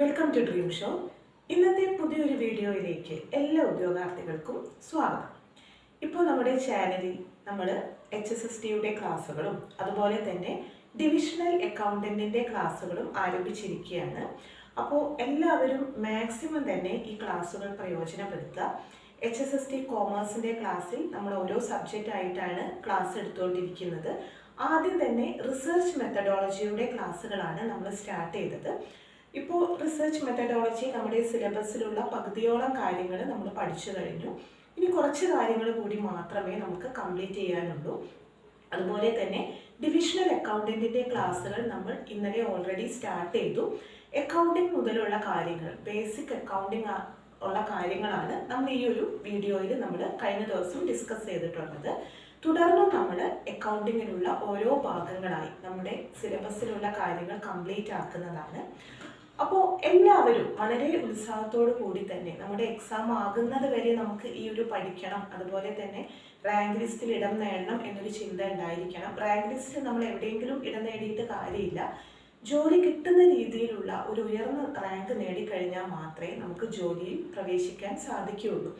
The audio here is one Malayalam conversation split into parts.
വെൽക്കം ടു ഡ്രീം ഷോ ഇന്നത്തെ പുതിയൊരു വീഡിയോയിലേക്ക് എല്ലാ ഉദ്യോഗാർത്ഥികൾക്കും സ്വാഗതം. ഇപ്പോൾ നമ്മുടെ ചാനലിൽ നമ്മൾ എച്ച് എസ് എസ് ടിയുടെ ക്ലാസ്സുകളും അതുപോലെ തന്നെ ഡിവിഷണൽ അക്കൗണ്ടന്റിന്റെ ക്ലാസ്സുകളും ആരംഭിച്ചിരിക്കുകയാണ്. അപ്പോൾ എല്ലാവരും മാക്സിമം തന്നെ ഈ ക്ലാസ്സുകൾ പ്രയോജനപ്പെടുത്തുക. എച്ച് എസ് എസ് ടി കോമേഴ്സിന്റെ ക്ലാസ്സിൽ നമ്മൾ ഓരോ സബ്ജക്റ്റ് ആയിട്ടാണ് ക്ലാസ് എടുത്തുകൊണ്ടിരിക്കുന്നത്. ആദ്യം തന്നെ റിസർച്ച് മെത്തഡോളജിയുടെ ക്ലാസ്സുകളാണ് നമ്മൾ സ്റ്റാർട്ട് ചെയ്തത്. ഇപ്പോൾ റിസർച്ച് മെത്തഡോളജി നമ്മുടെ സിലബസിലുള്ള പകുതിയോളം കാര്യങ്ങൾ നമ്മൾ പഠിച്ചു കഴിഞ്ഞു. ഇനി കുറച്ച് കാര്യങ്ങൾ കൂടി മാത്രമേ നമുക്ക് കംപ്ലീറ്റ് ചെയ്യാനുള്ളൂ. അതുപോലെ തന്നെ ഡിവിഷണൽ അക്കൗണ്ടന്റിന്റെ ക്ലാസ്സുകൾ നമ്മൾ ഇന്നലെ ഓൾറെഡി സ്റ്റാർട്ട് ചെയ്തു. അക്കൗണ്ടിങ് മുതലുള്ള കാര്യങ്ങൾ ബേസിക് അക്കൗണ്ടിങ് ഉള്ള കാര്യങ്ങളാണ് നമ്മൾ ഈ ഒരു വീഡിയോയിൽ നമ്മൾ കഴിഞ്ഞ ദിവസം ഡിസ്കസ് ചെയ്തിട്ടുള്ളത്. തുടർന്നും നമ്മൾ അക്കൗണ്ടിങ്ങിലുള്ള ഓരോ ഭാഗങ്ങളായി നമ്മുടെ സിലബസിലുള്ള കാര്യങ്ങൾ കംപ്ലീറ്റ് ആക്കുന്നതാണ്. അപ്പോൾ എല്ലാവരും വളരെ ഉത്സാഹത്തോടു കൂടി തന്നെ നമ്മുടെ എക്സാം ആകുന്നത് വരെ നമുക്ക് ഈ ഒരു പഠിക്കണം. അതുപോലെ തന്നെ റാങ്ക് ലിസ്റ്റിൽ ഇടം നേടണം എന്നൊരു ചിന്ത ഉണ്ടായിരിക്കണം. റാങ്ക് ലിസ്റ്റിൽ നമ്മൾ എവിടെയെങ്കിലും ഇടം നേടിയിട്ട് കാര്യമില്ല. ജോലി കിട്ടുന്ന രീതിയിലുള്ള ഒരു ഉയർന്ന റാങ്ക് നേടിക്കഴിഞ്ഞാൽ മാത്രമേ നമുക്ക് ജോലിയിൽ പ്രവേശിക്കാൻ സാധിക്കുകയുള്ളൂ.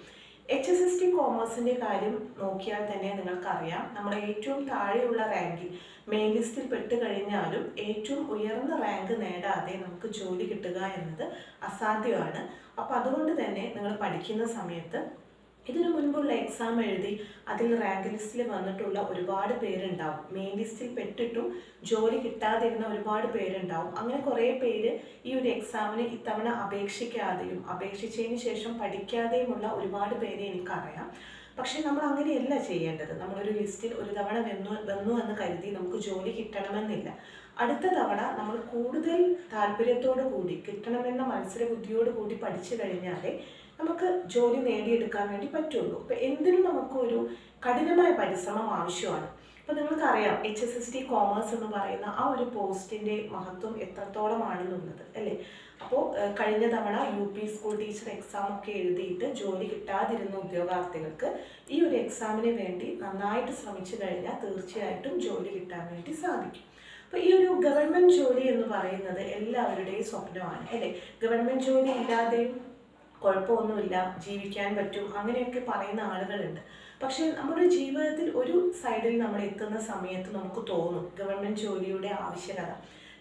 എച്ച് എസ് എസ് ടി കോമേഴ്സിന്റെ കാര്യം നോക്കിയാൽ തന്നെ നിങ്ങൾക്കറിയാം. നമ്മുടെ ഏറ്റവും താഴെയുള്ള റാങ്കിൽ മെയിൻ ലിസ്റ്റിൽ പെട്ട് കഴിഞ്ഞാലും ഏറ്റവും ഉയർന്ന റാങ്ക് നേടാതെ നമുക്ക് ജോലി കിട്ടുക എന്നത് അസാധ്യമാണ്. അപ്പോൾ അതുകൊണ്ട് തന്നെ നിങ്ങൾ പഠിക്കുന്ന സമയത്ത് ഇതിനു മുൻപുള്ള എക്സാം എഴുതി അതിൽ റാങ്ക് ലിസ്റ്റിൽ വന്നിട്ടുള്ള ഒരുപാട് പേരുണ്ടാവും. മെയിൻ ലിസ്റ്റിൽ പെട്ടിട്ടും ജോലി കിട്ടാതിരുന്ന ഒരുപാട് പേരുണ്ടാവും. അങ്ങനെ കുറേ പേര് ഈ ഒരു എക്സാമിന് ഇത്തവണ അപേക്ഷിക്കാതെയും അപേക്ഷിച്ചതിന് ശേഷം പഠിക്കാതെയുമുള്ള ഒരുപാട് പേരെ എനിക്കറിയാം. പക്ഷെ നമ്മൾ അങ്ങനെയല്ല ചെയ്യേണ്ടത്. നമ്മളൊരു ലിസ്റ്റിൽ ഒരു തവണ വന്നു വന്നു എന്ന് കരുതി നമുക്ക് ജോലി കിട്ടണമെന്നില്ല. അടുത്ത തവണ നമ്മൾ കൂടുതൽ താല്പര്യത്തോടു കൂടി കിട്ടണമെന്ന മത്സര ബുദ്ധിയോടു കൂടി പഠിച്ചു കഴിഞ്ഞാലേ നമുക്ക് ജോലി നേടിയെടുക്കാൻ വേണ്ടി പറ്റുള്ളൂ. അപ്പോൾ എന്തിനും നമുക്കൊരു കഠിനമായ പരിശ്രമം ആവശ്യമാണ്. അപ്പോൾ നിങ്ങൾക്കറിയാം H S S T commerce എന്ന് പറയുന്ന ആ ഒരു പോസ്റ്റിന്റെ മഹത്വം എത്രത്തോളമാണെന്നുള്ളത് അല്ലേ? അപ്പോൾ കഴിഞ്ഞ തവണ U P school teacher exam ഒക്കെ എഴുതിയിട്ട് ജോലി കിട്ടാതിരുന്ന ഉദ്യോഗാർത്ഥികൾക്ക് ഈ ഒരു എക്സാമിന് വേണ്ടി നന്നായിട്ട് ശ്രമിച്ചു കഴിഞ്ഞാൽ തീർച്ചയായിട്ടും ജോലി കിട്ടാൻ വേണ്ടി സാധിക്കും. അപ്പോൾ ഈ ഒരു ഗവൺമെന്റ് ജോലി എന്ന് പറയുന്നത് എല്ലാവരുടെയും സ്വപ്നമാണ് അല്ലേ? ഗവൺമെന്റ് ജോലി ഇല്ലാതെയും കുഴപ്പമൊന്നുമില്ല ജീവിക്കാൻ പറ്റും അങ്ങനെയൊക്കെ പറയുന്ന ആളുകളുണ്ട്. പക്ഷേ നമ്മുടെ ജീവിതത്തിൽ ഒരു സൈഡിൽ നമ്മൾ എത്തുന്ന സമയത്ത് നമുക്ക് തോന്നും ഗവൺമെന്റ് ജോലിയുടെ ആവശ്യകത.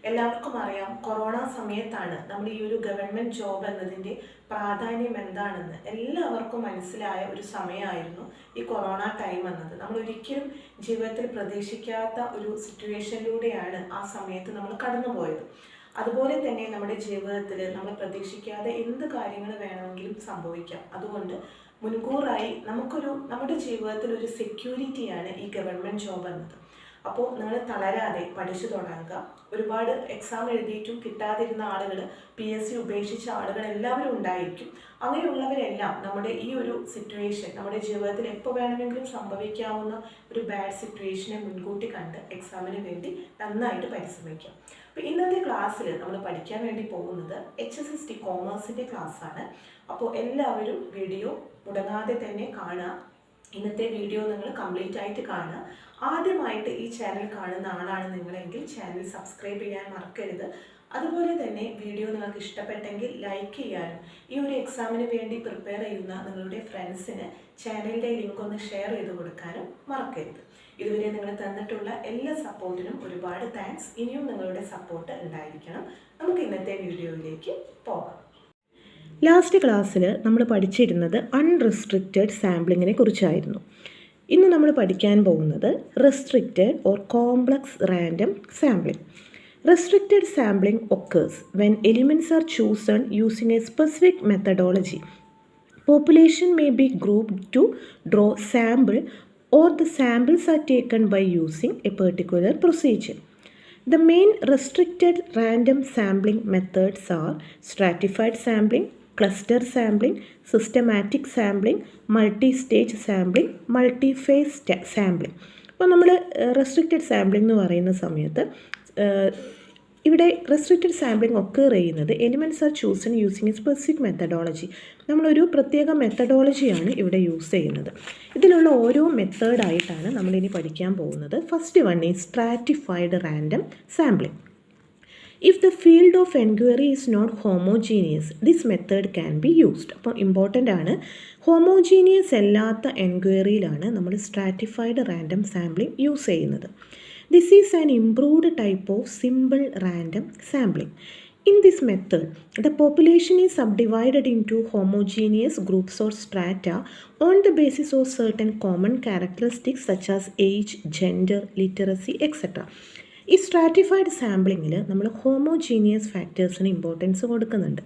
എല്ലാവർക്കും അറിയാം കൊറോണ സമയത്താണ് നമ്മൾ ഈ ഒരു ഗവൺമെന്റ് ജോബ് എന്നതിന്റെ പ്രാധാന്യം എന്താണെന്ന്. എല്ലാവർക്കും മനസ്സിലായ ഒരു സമയമായിരുന്നു ഈ കൊറോണ ടൈം എന്നത്. നമ്മൾ ഒരിക്കലും ജീവിതത്തിൽ പ്രതീക്ഷിക്കാത്ത ഒരു സിറ്റുവേഷനിലൂടെയാണ് ആ സമയത്ത് നമ്മൾ കടന്നുപോയത്. അതുപോലെ തന്നെ നമ്മുടെ ജീവിതത്തിൽ നമ്മൾ പ്രതീക്ഷിക്കാതെ എന്ത് കാര്യങ്ങൾ വേണമെങ്കിലും സംഭവിക്കാം. അതുകൊണ്ട് മുൻകൂറായി നമുക്കൊരു നമ്മുടെ ജീവിതത്തിൽ ഒരു സെക്യൂരിറ്റിയാണ് ഈ ഗവൺമെന്റ് ജോബ് എന്നത്. അപ്പോൾ നിങ്ങൾ തളരാതെ പഠിച്ചു തുടങ്ങുക. ഒരുപാട് എക്സാം എഴുതിയിട്ടും കിട്ടാതിരുന്ന ആളുകൾ പി എസ് സി ഉപേക്ഷിച്ച ആളുകൾ എല്ലാവരും ഉണ്ടായിരിക്കും. അങ്ങനെയുള്ളവരെല്ലാം നമ്മുടെ ഈ ഒരു സിറ്റുവേഷൻ നമ്മുടെ ജീവിതത്തിൽ എപ്പോൾ വേണമെങ്കിലും സംഭവിക്കാവുന്ന ഒരു ബാഡ് സിറ്റുവേഷനെ മുൻകൂട്ടി കണ്ട് എക്സാമിന് വേണ്ടി നന്നായിട്ട് പരിശ്രമിക്കാം അപ്പോൾ ഇന്നത്തെ ക്ലാസ്സിൽ നമ്മൾ പഠിക്കാൻ വേണ്ടി പോകുന്നത് എച്ച് എസ് എസ് ടി കോമേഴ്സിന്റെ ക്ലാസ്സാണ് അപ്പോൾ എല്ലാവരും വീഡിയോ മുടങ്ങാതെ തന്നെ കാണുക ഇന്നത്തെ വീഡിയോ നിങ്ങൾ കംപ്ലീറ്റ് ആയിട്ട് കാണുക. ആദ്യമായിട്ട് ഈ ചാനൽ കാണുന്ന ആളാണ് നിങ്ങളെങ്കിൽ ചാനൽ സബ്സ്ക്രൈബ് ചെയ്യാൻ മറക്കരുത്. അതുപോലെ തന്നെ വീഡിയോ നിങ്ങൾക്ക് ഇഷ്ടപ്പെട്ടെങ്കിൽ ലൈക്ക് ചെയ്യാനും ഈ ഒരു എക്സാമിന് വേണ്ടി പ്രിപ്പയർ ചെയ്യുന്ന നിങ്ങളുടെ ഫ്രണ്ട്സിന് ചാനലിന്റെ ലിങ്ക് ഒന്ന് ഷെയർ ചെയ്ത് കൊടുക്കാനും മറക്കരുത്. ഇതുവരെ നിങ്ങൾ തന്നിട്ടുള്ള എല്ലാ സപ്പോർട്ടിനും ഒരുപാട് താങ്ക്സ് ഇനിയും നിങ്ങളുടെ സപ്പോർട്ട് ഉണ്ടായിരിക്കണം. നമുക്ക് ഇന്നത്തെ വീഡിയോയിലേക്ക് പോകാം. ലാസ്റ്റ് ക്ലാസ്സിൽ നമ്മൾ പഠിച്ചിരുന്നത് അൺറെസ്ട്രിക്റ്റഡ് സാമ്പിളിങ്ങിനെ കുറിച്ചായിരുന്നു ഇന്ന് നമ്മൾ പഠിക്കാൻ പോകുന്നത് restricted or complex random sampling restricted sampling occurs when elements are chosen using a specific methodology population may be grouped to draw sample or the samples are taken by using a particular procedure. The main restricted random sampling methods are stratified sampling, cluster sampling systematic sampling multi stage sampling multi phase sampling. അപ്പോൾ നമ്മൾ റെസ്ട്രിക്റ്റഡ് സാമ്പിളിംഗ് എന്ന് പറയുന്ന സമയത്ത് ഇവിടെ റെസ്ട്രിക്റ്റഡ് സാമ്പിളിംഗ് ഒക്കെ ചെയ്യുന്നത് elements are chosen using a specific methodology നമ്മളൊരു പ്രത്യേക മെത്തഡോളജിയാണ് ഇവിടെ യൂസ് ചെയ്യുന്നത്. ഇതിലുള്ള ഓരോ മെത്തേഡായിട്ടാണ് നമ്മളിനി പഠിക്കാൻ പോകുന്നത്. ഫസ്റ്റ് വൺ ഈ stratified random sampling if the field of enquiry is not homogeneous this method can be used അപ്പോൾ ഇമ്പോർട്ടന്റ് ആണ് ഹോമോജീനിയസ് അല്ലാത്ത എൻക്വയറിയിലാണ് നമ്മൾ സ്ട്രാറ്റിഫൈഡ് റാൻഡം സാമ്പിളിംഗ് യൂസ് ചെയ്യുന്നത് this is an improved type of simple random sampling In this method, the population is subdivided into homogeneous groups or strata on the basis of certain common characteristics such as age, gender, literacy, etc. ഈ സ്ട്രാറ്റിഫൈഡ് സാമ്പിളിങ്ങിൽ നമ്മൾ ഹോമോജീനിയസ് ഫാക്ടേഴ്സിന് ഇമ്പോർട്ടൻസ് കൊടുക്കുന്നുണ്ട്.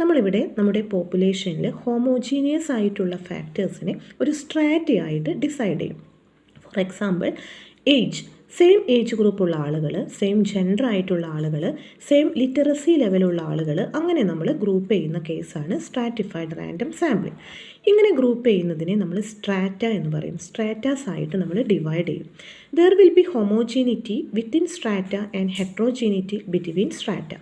നമ്മളിവിടെ നമ്മുടെ പോപ്പുലേഷനിൽ ഹോമോജീനിയസ് ആയിട്ടുള്ള ഫാക്ടേഴ്സിനെ ഒരു സ്ട്രാറ്റി ആയിട്ട് ഡിസൈഡ് ചെയ്യും. For example age same age ഗ്രൂപ്പുള്ള ആളുകൾ സെയിം ജെൻഡർ ആയിട്ടുള്ള ആളുകൾ സെയിം ലിറ്ററസി ലെവലുള്ള ആളുകൾ അങ്ങനെ നമ്മൾ ഗ്രൂപ്പ് ചെയ്യുന്ന കേസാണ് സ്ട്രാറ്റിഫൈഡ് റാൻഡം സാമ്പിൾ ഇങ്ങനെ ഗ്രൂപ്പ് ചെയ്യുന്നതിനെ നമ്മൾ സ്ട്രാറ്റ എന്ന് പറയും. സ്ട്രാറ്റാസ് ആയിട്ട് നമ്മൾ ഡിവൈഡ് ചെയ്യും. There will be homogeneity within strata and heterogeneity between strata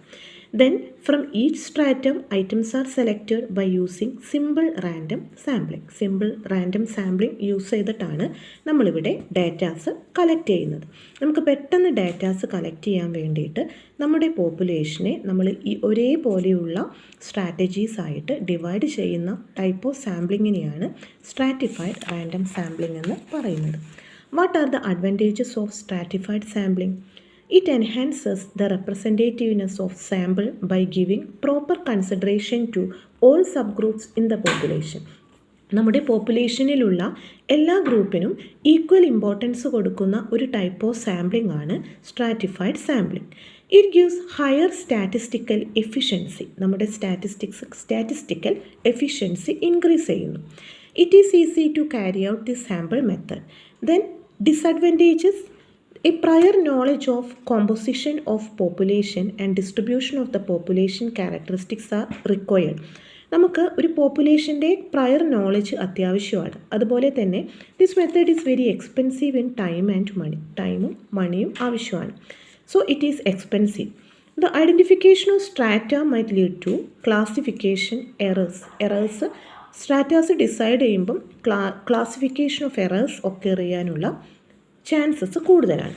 then from each stratum items are selected by using simple random sampling simple random sampling use ചെയ്തിട്ടാണ് നമ്മളിവിടെ ഡാറ്റാസ് കളക്ട് ചെയ്യുന്നത്. നമുക്ക് പെട്ടെന്ന് ഡാറ്റാസ് കളക്ട് ചെയ്യാൻ വേണ്ടിയിട്ട് നമ്മുടെ പോപ്പുലേഷനെ നമ്മൾ ഈ ഒരേപോലെയുള്ള സ്ട്രാറ്റജീസ് ആയിട്ട് ഡിവൈഡ് ചെയ്യുന്ന ടൈപ്പ് ഓഫ് സാമ്പിളിങ്ങിനെയാണ് സ്ട്രാറ്റിഫൈഡ് റാൻഡം സാമ്പിളിംഗ് എന്ന് പറയുന്നത്. What are the advantages of stratified sampling It enhances the representativeness of sample by giving proper consideration to all subgroups in the population. നമ്മുടെ പോപ്പുലേഷനിലുള്ള എല്ലാ ഗ്രൂപ്പിനും ഈക്വൽ ഇമ്പോർട്ടൻസ് കൊടുക്കുന്ന ഒരു ടൈപ്പ് ഓഫ് സാമ്പിളിംഗ് ആണ് stratified sampling it gives higher statistical efficiency നമ്മുടെ സ്റ്റാറ്റിസ്റ്റിക്സ് സ്റ്റാറ്റിസ്റ്റിക്കൽ എഫിഷ്യൻസി ഇൻക്രീസ് ചെയ്യുന്നു. It is easy to carry out the sample method then disadvantages A prior knowledge of composition of population and distribution of the population characteristics are required. നമുക്ക് ഒരു പോപ്പുലേഷന്റെ പ്രയർ നോളജ് അത്യാവശ്യമാണ്. അതുപോലെ തന്നെ this method is very expensive in time and money ടൈമും മണിയും ആവശ്യമാണ്. So it is expensive the identification of strata might lead to classification errors errors stratas decide ചെയ്യുമ്പം ക്ലാ ക്ലാസിഫിക്കേഷൻ ഓഫ് എറേഴ്സ് ഒക്കെ ചെയ്യാനുള്ള ചാൻസസ് കൂടുതലാണ്.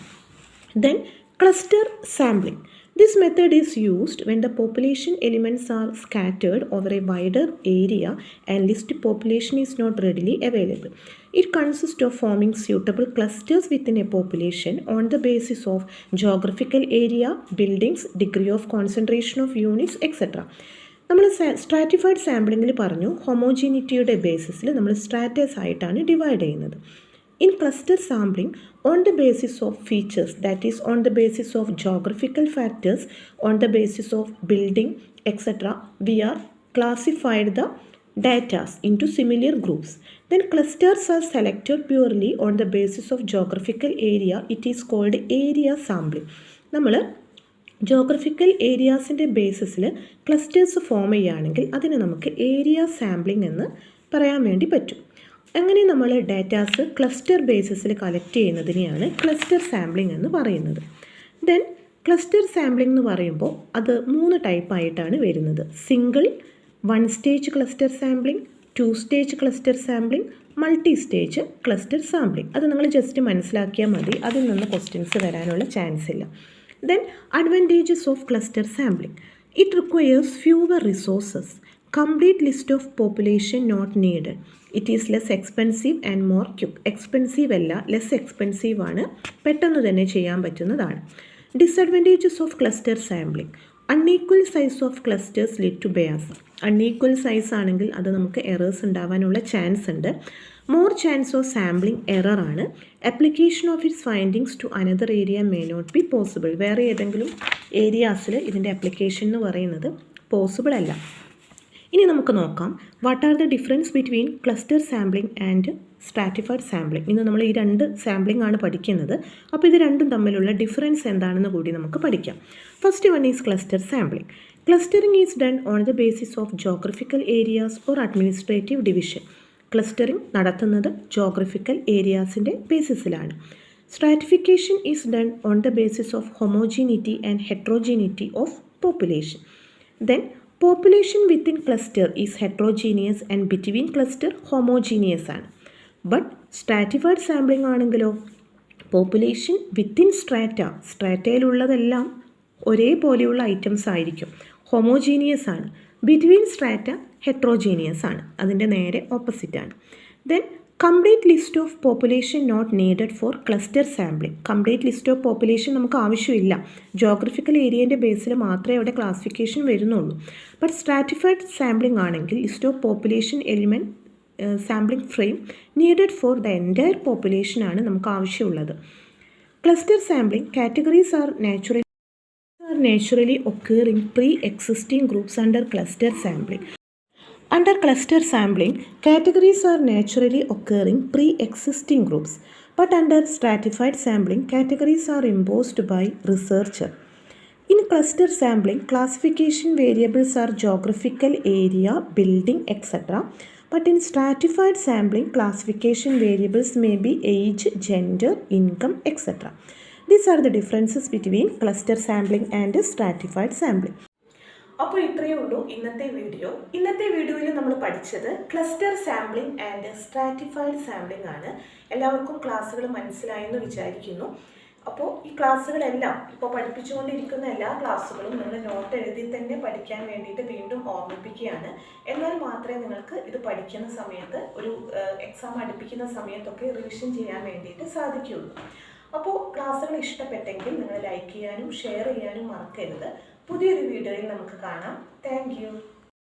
Then cluster sampling this method is used when the population elements are scattered over a wider area and list population is not readily available it consist of forming suitable clusters within a population on the basis of geographical area buildings degree of concentration of units etcetera നമ്മൾ സ്ട്രാറ്റിഫൈഡ് സാമ്പിളിങ്ങിൽ പറഞ്ഞു ഹൊമോജീനിറ്റിയുടെ ബേസിസിൽ നമ്മൾ സ്ട്രാറ്റേഴ്സ് ആയിട്ടാണ് ഡിവൈഡ് ചെയ്യുന്നത്. In cluster sampling on the basis of features that is on the basis of geographical factors on the basis of building etcetera we are classified the datas into similar groups then clusters are selected purely on the basis of geographical area it is called area sampling നമ്മൾ ജോഗ്രഫിക്കൽ ഏരിയാസിന്റെ ബേസിസിൽ ക്ലസ്റ്റേഴ്സ് ഫോം ചെയ്യുകയാണെങ്കിൽ അതിന് നമുക്ക് ഏരിയ സാമ്പിളിംഗ് എന്ന് പറയാൻ വേണ്ടി പറ്റും. അങ്ങനെ നമ്മൾ ഡാറ്റാസ് ക്ലസ്റ്റർ ബേസിസിൽ കളക്ട് ചെയ്യുന്നതിനെയാണ് ക്ലസ്റ്റർ സാമ്പിളിംഗ് എന്ന് പറയുന്നത്. ദെൻ ക്ലസ്റ്റർ സാമ്പിളിംഗ് എന്ന് പറയുമ്പോൾ അത് മൂന്ന് ടൈപ്പായിട്ടാണ് വരുന്നത്. Single one stage cluster sampling two stage cluster sampling multi stage cluster sampling അത് നിങ്ങൾ ജസ്റ്റ് മനസ്സിലാക്കിയാൽ മതി. അതിൽ നിന്ന് ക്വസ്റ്റ്യൻസ് വരാനുള്ള ചാൻസ് ഇല്ല. Then advantages of cluster sampling it requires fewer resources complete list of population not need it is less expensive and more quick expensive അല്ല ലെസ് എക്സ്പെൻസീവ് ആണ്. പെട്ടെന്ന് തന്നെ ചെയ്യാൻ പറ്റുന്നതാണ്. Disadvantages of cluster sampling unequal size of clusters lead to bias unequal size ആണെങ്കിൽ അത് നമുക്ക് എറേഴ്സ് ഉണ്ടാവാനുള്ള ചാൻസ് ഉണ്ട്. More chance of sampling error ആണ്. Application of its findings to another area may not be possible വേറെ ഏതെങ്കിലും ഏരിയാസിൽ ഇതിന്റെ അപ്ലിക്കേഷൻ എന്ന് പറയുന്നത് പോസിബിൾ അല്ല. ഇനി നമുക്ക് നോക്കാം what are the difference between cluster sampling and stratified sampling ഇന്ന് നമ്മൾ ഈ രണ്ട് സാമ്പിളിംഗ് ആണ് പഠിക്കുന്നത്. അപ്പോൾ ഇത് രണ്ടും തമ്മിലുള്ള ഡിഫറൻസ് എന്താണെന്ന് കൂടി നമുക്ക് പഠിക്കാം. First one is cluster sampling clustering is done on the basis of geographical areas or administrative division clustering നടത്തുന്നത് ജോഗ്രഫിക്കൽ ഏരിയാസിന്റെ ബേസിസിലാണ് stratification is done on the basis of homogeneity and heterogeneity of population then population within cluster is heterogeneous and between cluster homogeneous ആണ്. ബട്ട് സ്ട്രാറ്റിഫൈഡ് സാമ്പിളിംഗ് ആണെങ്കിലോ? പോപ്പുലേഷൻ വിത്തിൻ സ്ട്രാറ്റ സ്ട്രാറ്റയിലുള്ളതെല്ലാം ഒരേപോലെയുള്ള ഐറ്റംസ് ആയിരിക്കും. ഹോമോജീനിയസ് ആണ്. ബിറ്റ്വീൻ സ്ട്രാറ്റ ഹെട്രോജീനിയസ് ആണ്. അതിന്റെ നേരെ ഓപ്പോസിറ്റ് ആണ്. Then complete list of population not needed for cluster sampling complete list of population നമുക്ക് ആവശ്യമില്ല. ജോഗ്രഫിക്കൽ ഏരിയന്റെ ബേസിൽ മാത്രമേ അവിടെ ക്ലാസിഫിക്കേഷൻ വരുന്നുള്ളൂ. ബട്ട് സ്ട്രാറ്റിഫൈഡ് സാമ്പിളിംഗ് ആണെങ്കിൽ list of population element sampling frame needed for the entire population ആണ് നമുക്ക് ആവശ്യമുള്ളത്. Cluster sampling categories are naturally are naturally occurring pre existing groups under cluster sampling. Under cluster sampling, categories are naturally occurring pre-existing groups, but under stratified sampling, categories are imposed by researcher. In cluster sampling, classification variables are geographical area, building, etc. But in stratified sampling, classification variables may be age, gender, income, etc. These are the differences between cluster sampling and stratified sampling. അപ്പോൾ ഇത്രയേ ഉള്ളൂ ഇന്നത്തെ വീഡിയോ. ഇന്നത്തെ വീഡിയോയിൽ നമ്മൾ പഠിച്ചത് cluster sampling and stratified sampling ആണ്. എല്ലാവർക്കും ക്ലാസ്സുകൾ മനസ്സിലായെന്ന് വിചാരിക്കുന്നു. അപ്പോൾ ഈ ക്ലാസ്സുകളെല്ലാം ഇപ്പോൾ പഠിപ്പിച്ചുകൊണ്ടിരിക്കുന്ന എല്ലാ ക്ലാസ്സുകളും നിങ്ങൾ നോട്ട് എഴുതി തന്നെ പഠിക്കാൻ വേണ്ടിയിട്ട് വീണ്ടും ഓർമ്മിപ്പിക്കുകയാണ്. എന്നാൽ മാത്രമേ നിങ്ങൾക്ക് ഇത് പഠിക്കുന്ന സമയത്ത് ഒരു എക്സാം അടുപ്പിക്കുന്ന സമയത്തൊക്കെ റിവിഷൻ ചെയ്യാൻ വേണ്ടിയിട്ട് സാധിക്കുകയുള്ളൂ. അപ്പോൾ ക്ലാസ്സുകൾ ഇഷ്ടപ്പെട്ടെങ്കിൽ നിങ്ങൾ ലൈക്ക് ചെയ്യാനും ഷെയർ ചെയ്യാനും മറക്കരുത്. പുതിയൊരു വീഡിയോയിൽ നമുക്ക് കാണാം. താങ്ക്